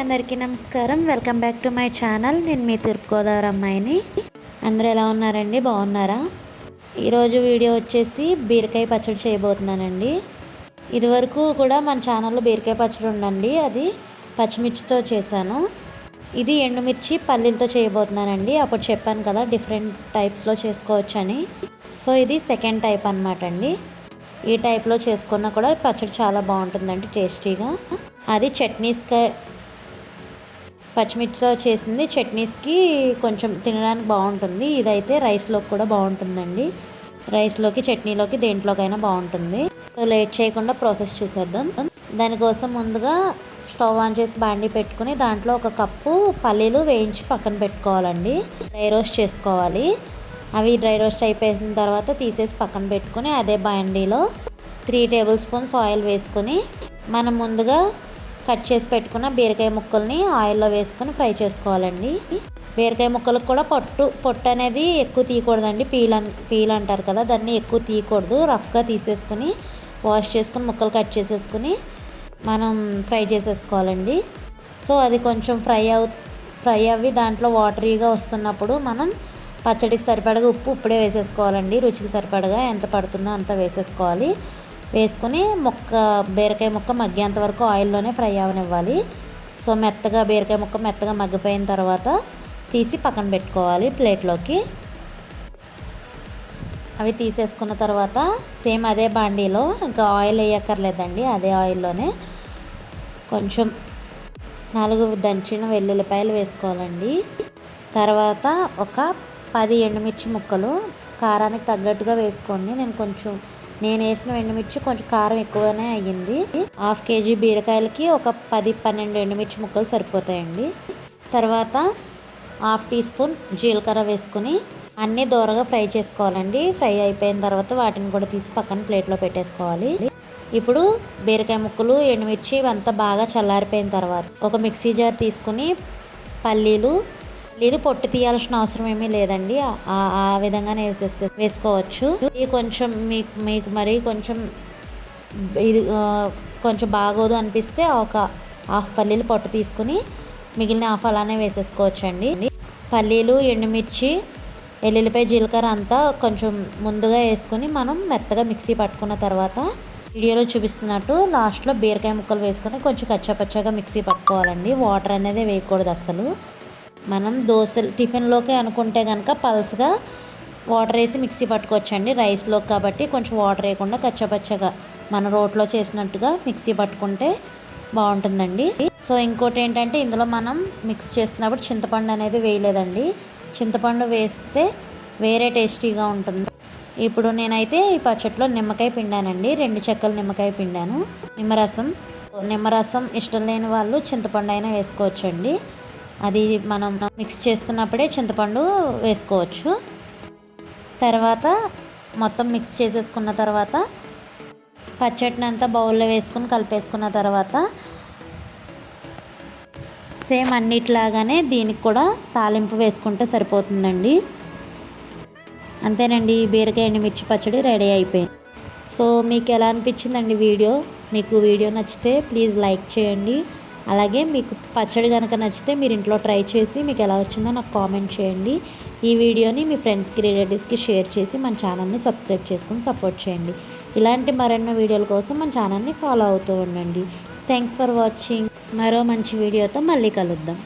అందరికీ నమస్కారం. Welcome back to my channel నేను మీ తూర్పుగోదావరి అమ్మాయిని. అందరూ ఎలా ఉన్నారండి? బాగున్నారా? ఈరోజు వీడియో వచ్చేసి బీరకాయ పచ్చడి చేయబోతున్నానండి. ఇదివరకు కూడా మన ఛానల్లో బీరకాయ పచ్చడి ఉండండి అది పచ్చిమిర్చితో చేశాను. ఇది ఎండుమిర్చి పల్లీలతో చేయబోతున్నానండి. అప్పుడు చెప్పాను కదా డిఫరెంట్ టైప్స్లో చేసుకోవచ్చని. సో ఇది సెకండ్ టైప్ అనమాట అండి. ఈ టైప్లో చేసుకున్నా కూడా పచ్చడి చాలా బాగుంటుందండి టేస్టీగా అది చట్నీస్కి పచ్చిమిర్చితో చేసింది. చట్నీస్కి కొంచెం తినడానికి బాగుంటుంది. ఇదైతే రైస్లోకి కూడా బాగుంటుందండి. రైస్లోకి చట్నీలోకి దేంట్లోకైనా బాగుంటుంది. సో లేట్ చేయకుండా ప్రాసెస్ చూసేద్దాం. దానికోసం ముందుగా స్టవ్ ఆన్ చేసి బాండీ పెట్టుకుని దాంట్లో ఒక కప్పు పల్లీలు వేయించి పక్కన పెట్టుకోవాలండి. డ్రై రోస్ట్ చేసుకోవాలి. అవి డ్రై రోస్ట్ అయిపోయిన తర్వాత తీసేసి పక్కన పెట్టుకుని అదే బాండీలో త్రీ టేబుల్ స్పూన్స్ ఆయిల్ వేసుకొని మనం ముందుగా కట్ చేసి పెట్టుకున్న బీరకాయ ముక్కల్ని ఆయిల్లో వేసుకొని ఫ్రై చేసుకోవాలండి. బీరకాయ ముక్కలకు కూడా పొట్టు పొట్టు అనేది ఎక్కువ తీయకూడదండి. పీల్ అన్ పీల్ అంటారు కదా దాన్ని ఎక్కువ తీయకూడదు. రఫ్గా తీసేసుకుని వాష్ చేసుకుని ముక్కలు కట్ చేసేసుకుని మనం ఫ్రై చేసేసుకోవాలండి. సో అది కొంచెం ఫ్రై అవు ఫ్రై అవి దాంట్లో వాటరీగా వస్తున్నప్పుడు మనం పచ్చడికి సరిపడగా ఉప్పు ఇప్పుడే వేసేసుకోవాలండి. రుచికి సరిపడగా ఎంత పడుతుందో అంత వేసేసుకోవాలి. వేసుకొని ముక్క బీరకాయ ముక్క మగ్గేంత వరకు ఆయిల్లోనే ఫ్రై అవనివ్వాలి. సో మెత్తగా బీరకాయ ముక్క మెత్తగా మగ్గిపోయిన తర్వాత తీసి పక్కన పెట్టుకోవాలి ప్లేట్లోకి. అవి తీసేసుకున్న తర్వాత సేమ్ అదే బాండీలో ఇంకా ఆయిల్ వేయక్కర్లేదండి అదే ఆయిల్లోనే. కొంచెం నాలుగు దంచిన వెల్లుల్లిపాయలు వేసుకోవాలండి. తర్వాత ఒక పది ఎండుమిర్చి ముక్కలు కారానికి తగ్గట్టుగా వేసుకోండి. నేను కొంచెం నేను వేసిన ఎండుమిర్చి కొంచెం కారం ఎక్కువనే అయ్యింది. హాఫ్ కేజీ బీరకాయలకి ఒక పది పన్నెండు ఎండుమిర్చి ముక్కలు సరిపోతాయండి. తర్వాత హాఫ్ టీ స్పూన్ జీలకర్ర వేసుకుని అన్నీ దూరగా ఫ్రై చేసుకోవాలండి. ఫ్రై అయిపోయిన తర్వాత వాటిని కూడా తీసి పక్కన ప్లేట్లో పెట్టేసుకోవాలి. ఇప్పుడు బీరకాయ ముక్కలు ఎండుమిర్చి అంతా బాగా చల్లారిపోయిన తర్వాత ఒక మిక్సీ జార్ తీసుకుని పల్లీలు పల్లీలు పొట్టు తీయాల్సిన అవసరం ఏమీ లేదండి. ఆ విధంగానే వేసేసుకో వేసుకోవచ్చు. ఇది కొంచెం మీకు మీకు మరి కొంచెం ఇది కొంచెం బాగోదు అనిపిస్తే ఒక హాఫ్ పల్లీలు పొట్టు తీసుకుని మిగిలిన హాఫ్ అలానే వేసేసుకోవచ్చు అండి పల్లీలు ఎండుమిర్చి ఎల్లుల్లిపాయ జీలకర్ర అంతా కొంచెం ముందుగా వేసుకొని మనం మెత్తగా మిక్సీ పట్టుకున్న తర్వాత వీడియోలో చూపిస్తున్నట్టు లాస్ట్లో బీరకాయ ముక్కలు వేసుకొని కొంచెం కచ్చపచ్చగా మిక్సీ పట్టుకోవాలండి. వాటర్ అనేది వేయకూడదు అసలు మనం దోశలు టిఫిన్లోకి అనుకుంటే కనుక పల్స్గా వాటర్ వేసి మిక్సీ పట్టుకోవచ్చండి. రైస్లో కాబట్టి కొంచెం వాటర్ వేయకుండా కచ్చపచ్చగా మన రోట్లో చేసినట్టుగా మిక్సీ పట్టుకుంటే బాగుంటుందండి. సో ఇంకోటి ఏంటంటే ఇందులో మనం మిక్స్ చేసినప్పుడు చింతపండు అనేది వేయలేదండి. చింతపండు వేస్తే వేరే టేస్టీగా ఉంటుంది. ఇప్పుడు నేనైతే ఈ పచ్చట్లో నిమ్మకాయ పిండానండి. రెండు చెక్కలు నిమ్మకాయ పిండాను. నిమ్మరసం. నిమ్మరసం ఇష్టం లేని వాళ్ళు చింతపండు అయినా వేసుకోవచ్చండి. అది మనం మిక్స్ చేస్తున్నప్పుడే చింతపండు వేసుకోవచ్చు. తర్వాత మొత్తం మిక్స్ చేసేసుకున్న తర్వాత పచ్చడిని అంతా బౌల్లో వేసుకుని కలిపేసుకున్న తర్వాత సేమ్ అన్నిట్లాగానే దీనికి కూడా తాలింపు వేసుకుంటే సరిపోతుందండి. అంతేనండి బీరకాయ మిర్చి పచ్చడి రెడీ అయిపోయింది. సో మీకు ఎలా అనిపించిందండి వీడియో? మీకు వీడియో నచ్చితే ప్లీజ్ లైక్ చేయండి. అలాగే మీకు పచ్చడి కనుక నచ్చితే మీరు ఇంట్లో ట్రై చేసి మీకు ఎలా వచ్చిందో నాకు కామెంట్ చేయండి. ఈ వీడియోని మీ ఫ్రెండ్స్కి రిలేటివ్స్కి షేర్ చేసి మన ఛానల్ని సబ్స్క్రైబ్ చేసుకుని సపోర్ట్ చేయండి. ఇలాంటి మరెన్నో వీడియోల కోసం మన ఛానల్ని ఫాలో అవుతూ ఉండండి. Thanks for watching. మరో మంచి వీడియోతో మళ్ళీ కలుద్దాం.